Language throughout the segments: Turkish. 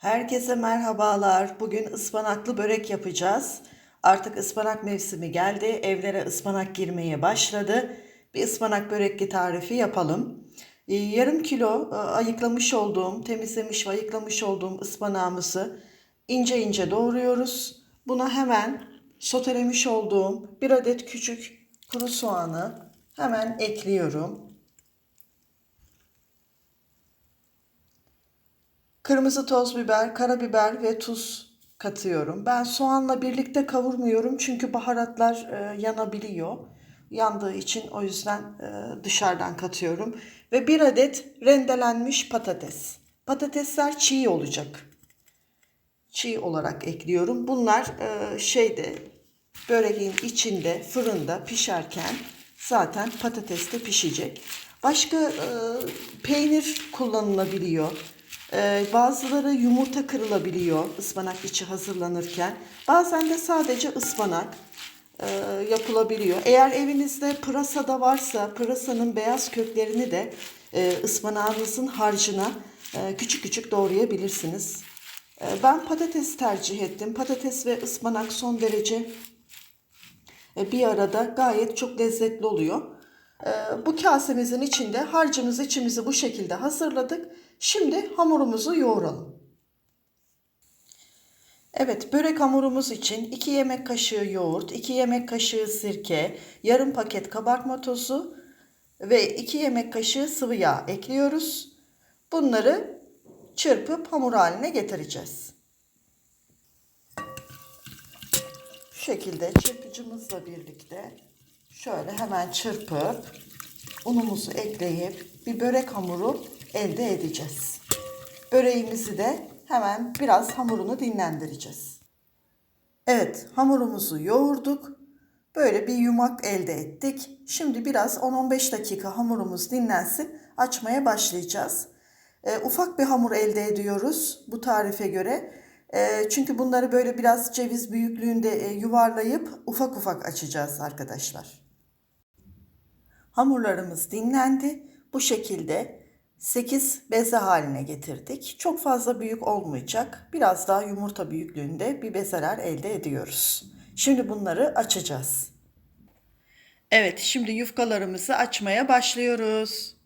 Herkese merhabalar. Bugün ıspanaklı börek yapacağız. Artık ıspanak mevsimi geldi. Evlere ıspanak girmeye başladı. Bir ıspanak börekli tarifi yapalım. Ee, Yarım kilo e, ayıklamış olduğum, temizlemiş ve ayıklamış olduğum ıspanağımızı ince ince doğruyoruz. Buna hemen sotelemiş olduğum bir adet küçük kuru soğanı hemen ekliyorum. Kırmızı toz biber, karabiber ve tuz katıyorum. Ben soğanla birlikte kavurmuyorum çünkü baharatlar e, yanabiliyor. Yandığı için o yüzden e, dışarıdan katıyorum. Ve bir adet rendelenmiş patates. Patatesler çiğ olacak. Çiğ olarak ekliyorum. Bunlar e, şeyde böreğin içinde fırında pişerken zaten patates de pişecek. Başka e, peynir kullanılabiliyor. Ee, bazıları yumurta kırılabiliyor ıspanak içi hazırlanırken. Bazen de sadece ıspanak e, yapılabiliyor. Eğer evinizde pırasa da varsa pırasanın beyaz köklerini de e, ıspanağınızın harcına e, küçük küçük doğrayabilirsiniz. E, ben patates tercih ettim. Patates ve ıspanak son derece bir arada gayet çok lezzetli oluyor. E, Bu kasemizin içinde harcımızı içimizi bu şekilde hazırladık. Şimdi hamurumuzu yoğuralım. Evet, börek hamurumuz için 2 yemek kaşığı yoğurt, 2 yemek kaşığı sirke, yarım paket kabartma tozu ve 2 yemek kaşığı sıvı yağ ekliyoruz. Bunları çırpıp hamur haline getireceğiz. Şu şekilde çırpıcımızla birlikte şöyle hemen çırpıp unumuzu ekleyip bir börek hamuru elde edeceğiz. Böreğimizi de hemen biraz hamurunu dinlendireceğiz. Evet hamurumuzu yoğurduk. Böyle bir yumak elde ettik. Şimdi biraz 10-15 dakika hamurumuz dinlensin. Açmaya başlayacağız. E, ufak bir hamur elde ediyoruz bu tarife göre. E, çünkü bunları böyle biraz ceviz büyüklüğünde e, yuvarlayıp ufak ufak açacağız arkadaşlar. Hamurlarımız dinlendi. Bu şekilde 8 beze haline getirdik. Çok fazla büyük olmayacak. Biraz daha yumurta büyüklüğünde bir bezeler elde ediyoruz. Şimdi bunları açacağız. Evet, şimdi yufkalarımızı açmaya başlıyoruz.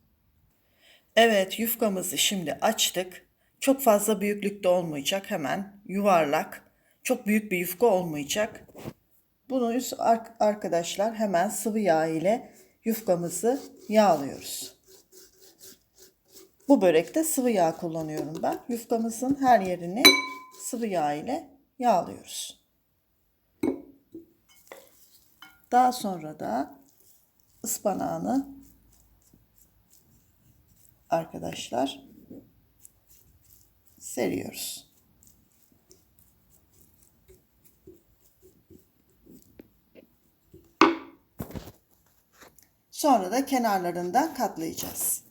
Evet, yufkamızı şimdi açtık. Çok fazla büyüklükte olmayacak. Hemen yuvarlak. Çok büyük bir yufka olmayacak. Bunu arkadaşlar hemen sıvı yağ ile yufkamızı yağlıyoruz. Bu börekte sıvı yağ kullanıyorum ben. Yufkamızın her yerini sıvı yağ ile yağlıyoruz. Daha sonra da ıspanağını arkadaşlar seriyoruz. Sonra da kenarlarından katlayacağız.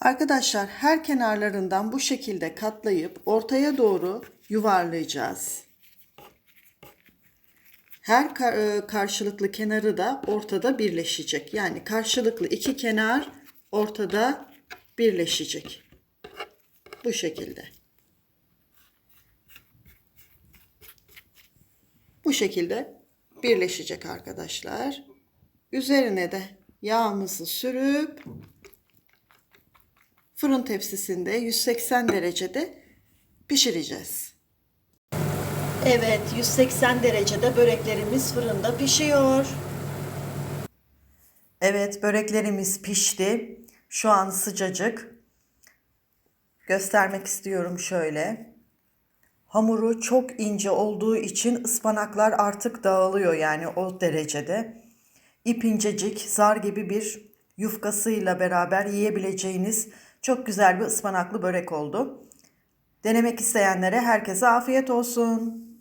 Arkadaşlar her kenarlarından bu şekilde katlayıp ortaya doğru yuvarlayacağız. Her karşılıklı kenarı da ortada birleşecek. Yani karşılıklı iki kenar ortada birleşecek. Bu şekilde. Bu şekilde birleşecek arkadaşlar. Üzerine de yağımızı sürüp fırın tepsisinde 180 derecede pişireceğiz. Evet 180 derecede böreklerimiz fırında pişiyor. Evet böreklerimiz pişti. Şu an sıcacık. Göstermek istiyorum şöyle. Hamuru çok ince olduğu için ıspanaklar artık dağılıyor yani o derecede. İp incecik, zar gibi bir yufkasıyla beraber yiyebileceğiniz çok güzel bir ıspanaklı börek oldu. Denemek isteyenlere herkese afiyet olsun.